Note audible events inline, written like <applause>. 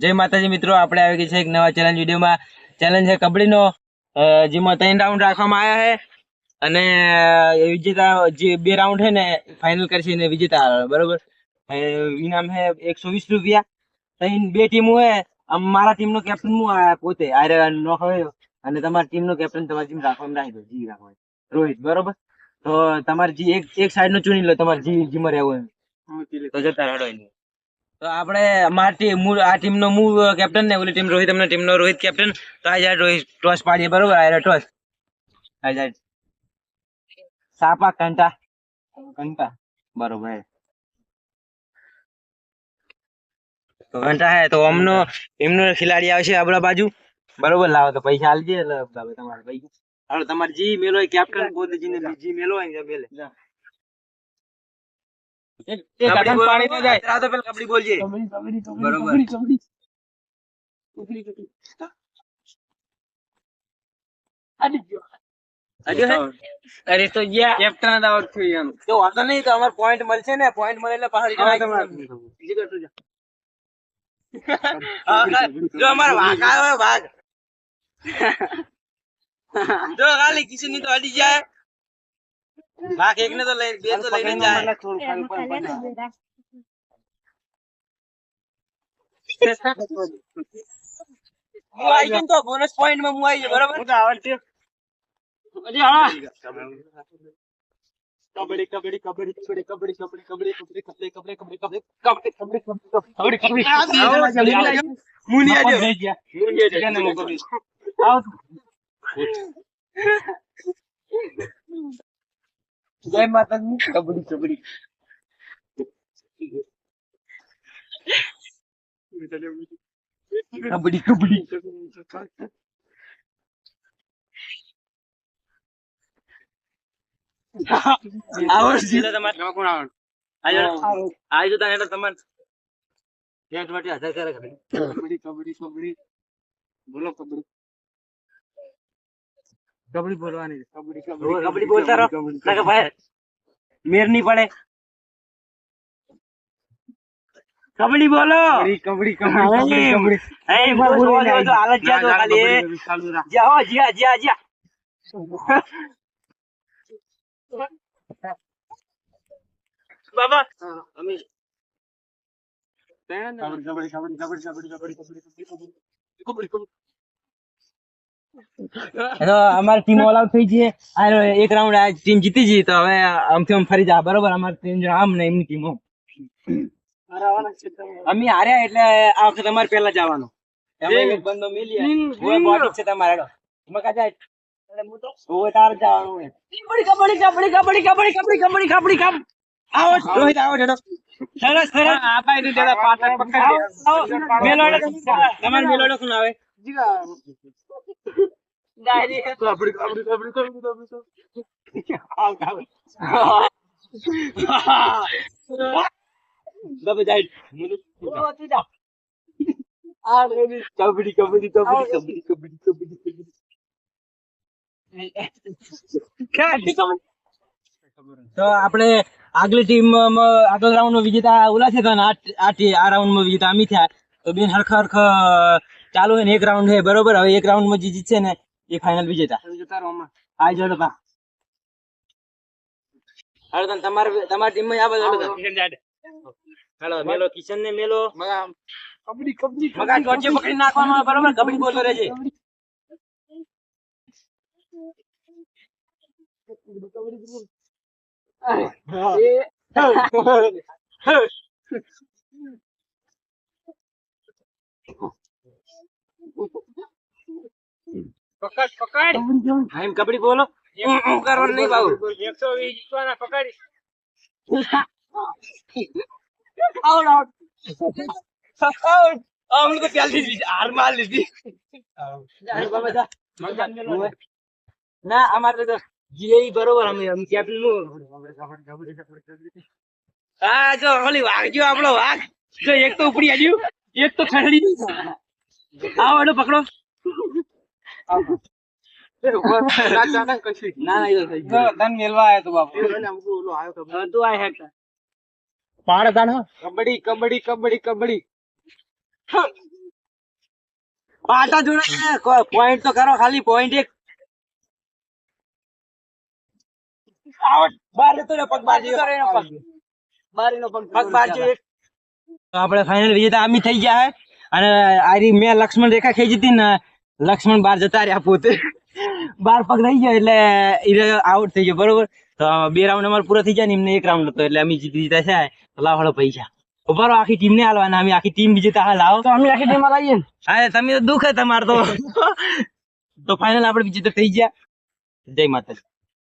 જય માતાજી મિત્રો આપણે આવી ગઈ છે એક નવા ચેલેન્જ વિડીયોમાં. ચેલેન્જ છે કબડ્ડીનો જેમાં ત્રણ રાઉન્ડ રાખવામાં આવ્યા છે. અને વિજેતા જે બે રાઉન્ડ છે ને ફાઇનલ કરશે એને વિજેતા. આવે, બરોબર ઇનામ છે એકસો વીસ રૂપિયા. ત્રણ બે ટીમો છે આમ મારા ટીમનો કેપ્ટન હું આ પોતે આરે નો હોય. અને તમારી ટીમનો કેપ્ટન તમારી ટીમ રાખવામાં રાખી દો જી રાખવા રોહિત બરોબર? તો તમારે જી એક એક સાઈડનું ચૂની લો તમારે જી જીમાં રહેવું તો જતા રડો. તો આપણે માટી હું, આ ટીમનો, હું કેપ્ટન ને, ઓલી ટીમ રોહિત, અમને ટીમનો રોહિત કેપ્ટન તો આ જાય રોહિત, ટોસ પાડીએ, બરોબર? આ ટોસ. આ જાય. સાપા, કંટા. કંટા. બરોબર. તો કંટા હે, તો અમનો, એમનો ખેલાડી આવશે આપણા બાજુ. બરોબર? લાવો તો પૈસા આલજે એટલે તમારે પૈસા હાલો, તમારે જી મેલો કેપ્ટન બોધજીને જીને જી મેલો હોય મેલે. અરે તો ગયા. કેપ્ટન આઉટ થઈ એમ. તો વાંધો નહીં તો અમાર પોઈન્ટ મળશે ને. પોઈન્ટ મળે એટલે પાછળ બીજી કરતું. <laughs> જો. અમારો વાઘ આવ્યો વાઘ. <laughs> જો ખાલી કિશનની તો અડી જાય. વાઘ એક ને તો લઈ બે તો લઈને જાય હું આવી ગયો તો બોનસ પોઈન્ટમાં હું આવી ગયો બરાબર કબડ્ડી કબડ્ડી કબડ્ડી કબડ્ડી કબડ્ડી કબડ્ડી કબડ્ડી કબડ્ડી કબડ્ડી કબડ્ડી કબડ્ડી કબડ્ડી કબડ્ડી કબડ્ડી કબડ્ડી મુનિયા જો મુનિયા જો જય માતાજી kabaddi Gue matang kabur kabur. Kabur kabur. Awas kita teman. Ayo, ayo tanya teman. Ya, cuma dia ada cara kan. Kabur kabur kabur. Belum kabur. Kabaddi બોલવાની કબડ્ડી બોલતા રહો કે ભાઈ મેર નહીં પડે કબડ્ડી બોલો કબડ્ડી કબડ્ડી કબડ્ડી એ બોલો તો હાલત જા તો ખાલી જા હો જા જા જા બાબા અમે કબડ્ડી કબડ્ડી કબડ્ડી કબડ્ડી કબડ્ડી કબડ્ડી કબડ્ડી અમારી ટીમ ઓલ આઉટ થઈ જઈએ એક રાઉન્ડ આ ટીમ જીતી જઈએ તો હવે આમથી આમ ફરી જા. બરોબર? અમારી ટીમ જો આમ ને એમની ટીમો અમે હાર્યા એટલે આ વખત અમારે પેલા જવાનું. તમારે. મેલોડો શું આવે Dari. Kabri kabri kabri kabri kabri. Ah kabri. Dapat jahit. Mulut. Oh tidak. Ah ini kabri kabri kabri kabri kabri kabri kabri. તો આપણે આગલી ટીમ આગળ રાઉન્ડમાં વિજેતા ઓલા છે આ રાઉન્ડમાં વિજેતા અમી થયા તો બેન હરખ હરખ ચાલુ હોય એક રાઉન્ડ છે બરોબર? હવે એક રાઉન્ડમાં જે જીતશે ને એ ફાઇનલ વિજેતા. જોતા રહો આ જોડો પા. હાલો તને તમારી તમારી આ બધું હાલો મેલો કિશન ને મેલો. કબડી કબડી મગા જોરજે પકડી નાખવામાં બરોબર? કબડી બોલતો રહેજે કબડી. કબડી પકડ પકડ. હા, એમ કબડ્ડી બોલો. ઉમ કરવાનું નહીં બાબુ એકસો વીસ જીતવાના પકડ. આઉટ આઉટ આઉટ અમને તો પહેલથી જ હાર માર લીધી. જા, બાબા, જા. ઓવે. ના અમારે તો જીએ બરોબર અમે અમે કેપ્ટનનું હા જો ઓલી વાઘ આપણો વાઘ. જો એક તો ઉપડી આવ્યું એક તો ખરડી. આવો એનો પકડો. કબડ્ડી કબડ્ડી કબડ્ડી કબડ્ડી પાટા જોડે પોઈન્ટ તો કરો ખાલી પોઈન્ટ એક. આપણે ફાઇનલ વિજેતા આમી થઈ ગયા હે. અને આરી મેં લક્ષ્મણ રેખા ખેંચી હતી ને લક્ષ્મણ બાર જતા રહ્યા પોતે. બાર પગ રહી ગયો એટલે ઈ આઉટ થઈ ગયો બરોબર? તો બે રાઉન્ડ અમારે પૂરો થઈ ગયા ને એમને એક રાઉન્ડ હતો એટલે અમે જીતી જીતા છે તો લાવો હળો પૈસા ઊભા આખી ટીમ ને હાલવાના અમે આખી ટીમ બીજી હા લાવો. તો અમે આખી ટીમ લાવીએ હા તમે તો દુઃખ હે તમારે તો. તો ફાઇનલ આપણે તો થઈ ગયા. જય માતાજી.